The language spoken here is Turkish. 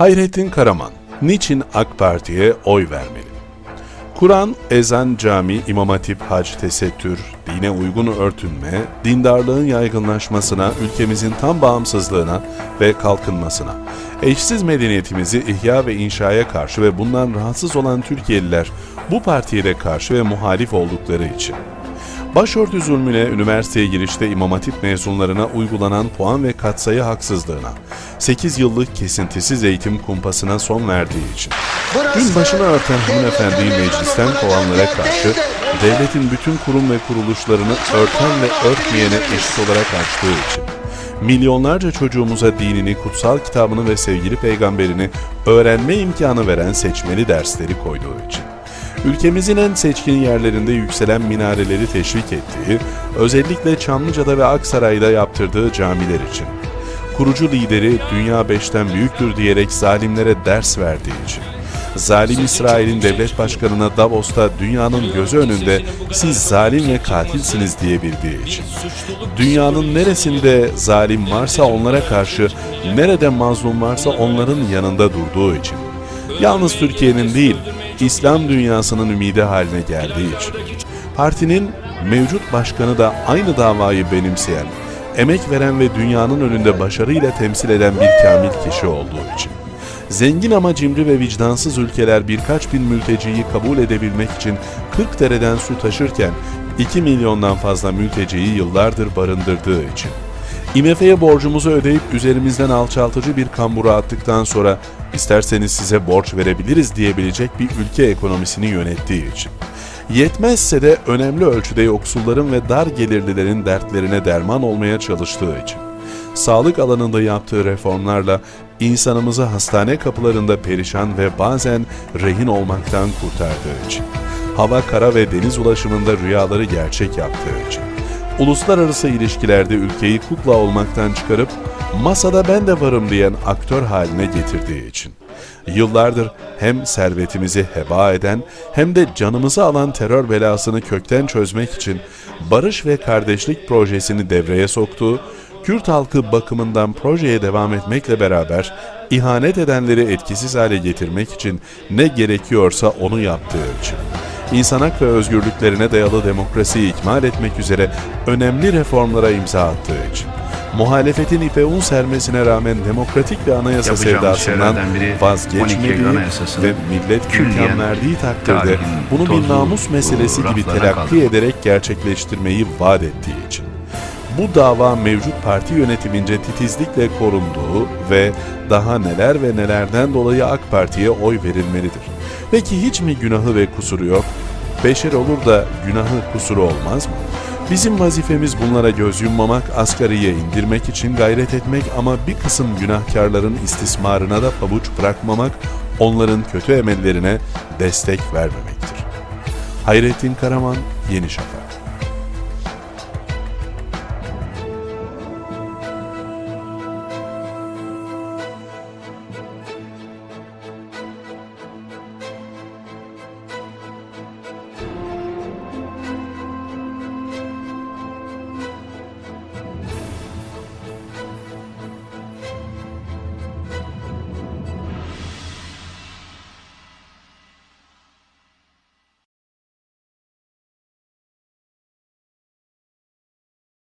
Hayrettin Karaman, niçin AK Parti'ye oy vermeli? Kur'an, ezan, cami, imam hatip, hac, tesettür, dine uygun örtünme, dindarlığın yaygınlaşmasına, ülkemizin tam bağımsızlığına ve kalkınmasına, eşsiz medeniyetimizi ihya ve inşaya karşı ve bundan rahatsız olan Türkiye'liler bu partiye de karşı ve muhalif oldukları için. Başörtü zulmüne, üniversiteye girişte İmam Hatip mezunlarına uygulanan puan ve katsayı haksızlığına, 8 yıllık kesintisiz eğitim kumpasına son verdiği için, gün başına örten hanımefendiyi meclisten kovanlara karşı, devletin bütün kurum ve kuruluşlarını örten ve örtmeyene eşit olarak açtığı için, milyonlarca çocuğumuza dinini, kutsal kitabını ve sevgili peygamberini öğrenme imkanı veren seçmeli dersleri koyduğu için, ülkemizin en seçkin yerlerinde yükselen minareleri teşvik ettiği, özellikle Çamlıca'da ve Aksaray'da yaptırdığı camiler için, kurucu lideri dünya beşten büyüktür diyerek zalimlere ders verdiği için, zalim İsrail'in devlet başkanına Davos'ta dünyanın gözü önünde siz zalim ve katilsiniz diyebildiği için, dünyanın neresinde zalim varsa onlara karşı, nerede mazlum varsa onların yanında durduğu için, yalnız Türkiye'nin değil, İslam dünyasının ümidi haline geldiği için, partinin mevcut başkanı da aynı davayı benimseyen, emek veren ve dünyanın önünde başarıyla temsil eden bir kamil kişi olduğu için, zengin ama cimri ve vicdansız ülkeler birkaç bin mülteciyi kabul edebilmek için 40 dereden su taşırken 2 milyondan fazla mülteciyi yıllardır barındırdığı için, IMF'ye borcumuzu ödeyip üzerimizden alçaltıcı bir kambura attıktan sonra isterseniz size borç verebiliriz diyebilecek bir ülke ekonomisini yönettiği için. Yetmezse de önemli ölçüde yoksulların ve dar gelirlilerin dertlerine derman olmaya çalıştığı için. Sağlık alanında yaptığı reformlarla insanımızı hastane kapılarında perişan ve bazen rehin olmaktan kurtardığı için. Hava, kara ve deniz ulaşımında rüyaları gerçek yaptığı için uluslararası ilişkilerde ülkeyi kukla olmaktan çıkarıp masada ben de varım diyen aktör haline getirdiği için. Yıllardır hem servetimizi heba eden hem de canımızı alan terör belasını kökten çözmek için barış ve kardeşlik projesini devreye soktuğu, Kürt halkı bakımından projeye devam etmekle beraber ihanet edenleri etkisiz hale getirmek için ne gerekiyorsa onu yaptığı için. İnsan hak ve özgürlüklerine dayalı demokrasiyi ikmal etmek üzere önemli reformlara imza attığı için, muhalefetin ipe un sermesine rağmen demokratik bir anayasa Yapacağımız sevdasından şeylerden biri 12 vazgeçmediği ve millet imkan verdiği takdirde bunu bir namus meselesi gibi telakki ederek gerçekleştirmeyi vaat ettiği için. Bu dava mevcut parti yönetimince titizlikle korunduğu ve daha neler ve nelerden dolayı AK Parti'ye oy verilmelidir. Peki hiç mi günahı ve kusuru yok? Beşer olur da günahı kusuru olmaz mı? Bizim vazifemiz bunlara göz yummamak, asgariye indirmek için gayret etmek ama bir kısım günahkarların istismarına da pabuç bırakmamak, onların kötü emellerine destek vermemektir. Hayrettin Karaman, Yeni Şafak